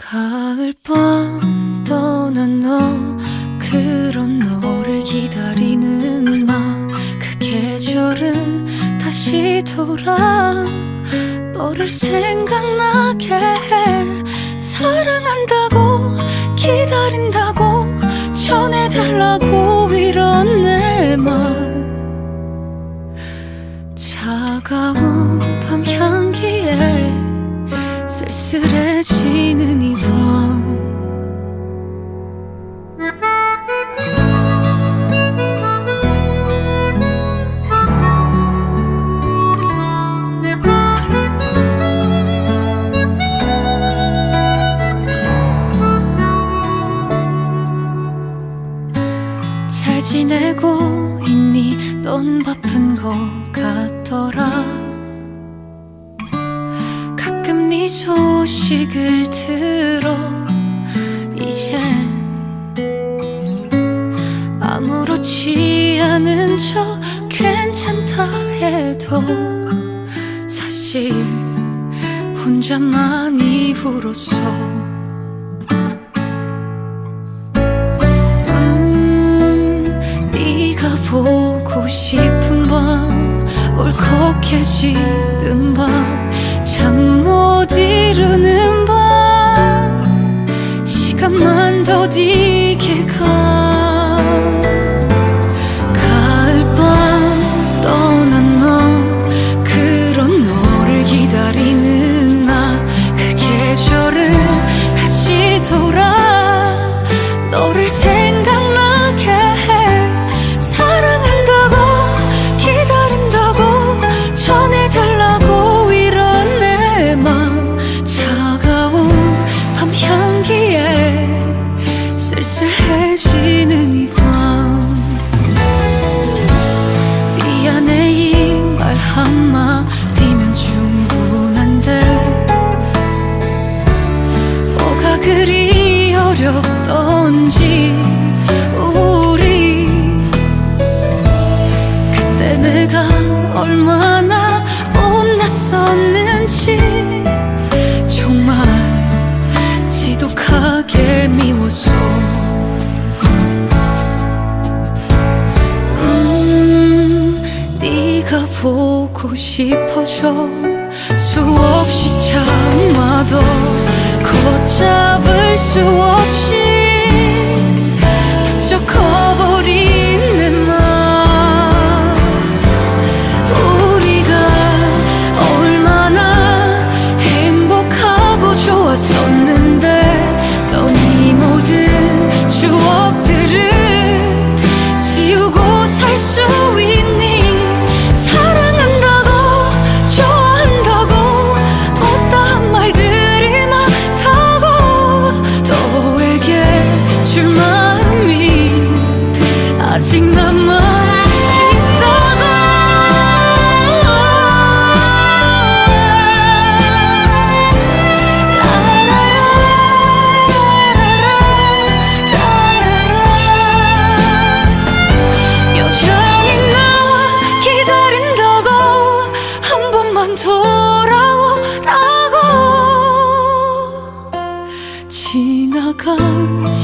가을밤 떠난 너 그런 너를 기다리는 나 그 계절은 다시 돌아. 너를 생각나게 해. 사랑한다고 기다린다고 전해달라고 이런 내말. 차가운 밤 향기에 쓸쓸해지는 이밤. 잘 지내고 있니? 넌 바쁜 것 같더라 소식을 들어 이제 아무렇지 않은 척 괜찮다 해도 사실 혼자 많이 울었어 음, 보고 싶은 밤 울컥해지는 밤잠 못 이루는 밤 시간만 더디 쓸쓸해지는 이밤 미안해 이 말 한마디면 충분한데 뭐가 그리 어렵던지 우리 그때 내가 얼마나 못났었는지 싶어져 수없이 참아도 걷잡을 수 없이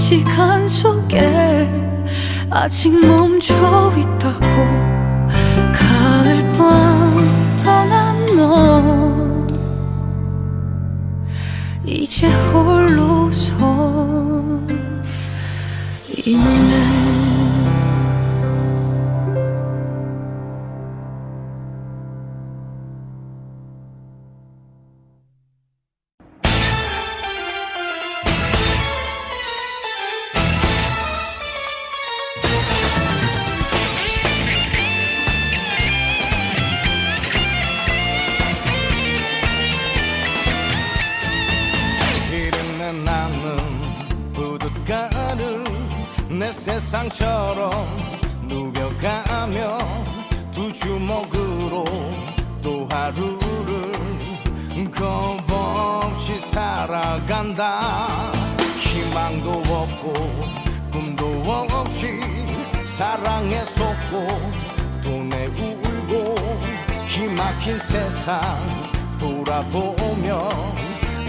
시간 속에 아직 멈춰 있다고 가을밤 떠난 너. 이제 홀로 서 있네 내 세상처럼 누벼가며 두 주먹으로 또 하루를 겁없이 살아간다. 희망도 없고 꿈도 없이 사랑에 속고 돈에 울고 기막힌 세상 돌아보면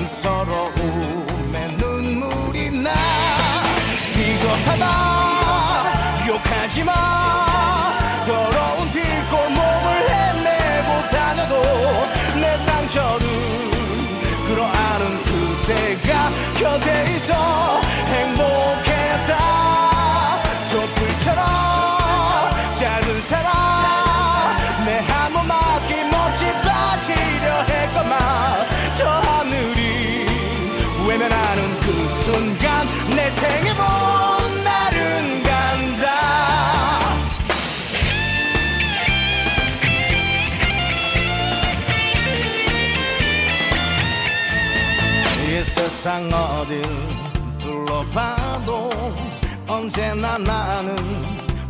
서러움에 만족하지 마. 더러운 길고 몸을 헤매고 다녀도 내 상처는 그러 않은 그대가 곁에 있어. 세상 어딜 둘러봐도 언제나 나는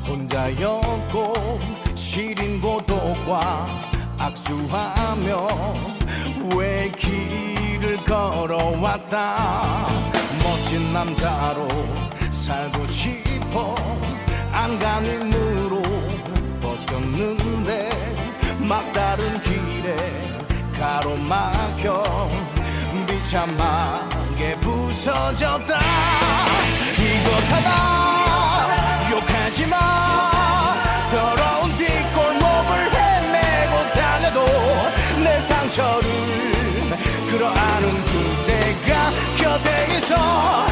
혼자였고 시린 고독과 악수하며 왜 길을 걸어왔다. 멋진 남자로 살고 싶어 안간 힘으로 버텼는데 막다른 길에 가로막혀. 비참하 게 부서졌다. 이것 하나 욕하지 마. 더러운 뒷골목을 헤매고 다녀도 내 상처를 끌어안은 그대가 곁에 있어